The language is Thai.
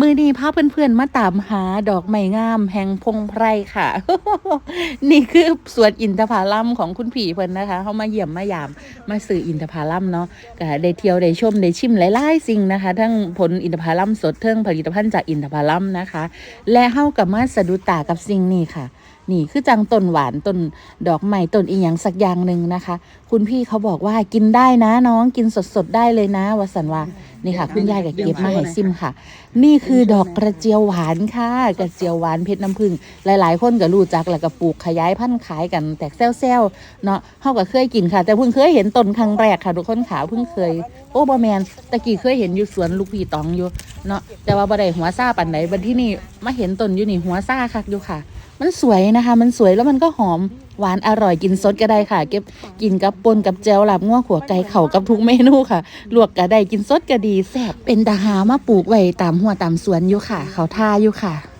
มือนี้พาเพื่อนๆมาตามหาดอกไม้งามแห่งพงไพรค่ะ นี่คือสวนอินทผลัมของคุณผีเพิ่นนะคะเขามาเยี่ยมมายามมาสื่ออินทผลัมเนาะก็ได้เที่ยวได้ชมได้ชิมหลายๆสิ่งนะคะ ทั้งผลอินทผลัมสดเทิงผลิตภัณฑ์จากอินทผลัมนะคะ และเข้ากับมาสะดุดตากับสิ่งนี้ค่ะ นี่คือจังต้นหวานต้นดอกไม้ต้นอีหยังสักอย่างหนึ่งนะคะ คุณพี่เขาบอกว่ากินได้นะน้องกินสดๆได้เลยนะวสันวานี่ค่ะ คุณยายกับเก็บมาให้ซิมค่ะ นี่คือดอกกระเจียวหวานค่ะ กระเจียวหวานเพชรน้ำผึ้งหลาย ๆ คนก็รู้จักแล้วก็ปลูกขยายพันธุ์ขายกันแตกแซวๆเนาะเฮาก็เคยกินค่ะ แต่เพิ่งเคยเห็นต้นครั้งแรกค่ะทุกคนขาเพิ่งเคย โอ้บอแมนตะกี้เคยเห็นอยู่สวนลูกพี่ตองอยู่เนาะแต่ว่าบ่ได้หัวซาปันไหนบัดที่นี่มาเห็นต้นอยู่นี่หัวซาคักอยู่ค่ะ มันสวยนะคะ มันสวยแล้วมันก็หอมหวานอร่อยกินสดก็ได้ค่ะ เก็บกินกับปนกับแจวหลับง่วขัวไก่เข่ากับทุกเมนูค่ะ ลวกก็ได้กินสดก็ดีแซ่บเป็นตาหามาปลูกไว้ตามหัวตามสวนอยู่ค่ะ เขาท่าอยู่ค่ะ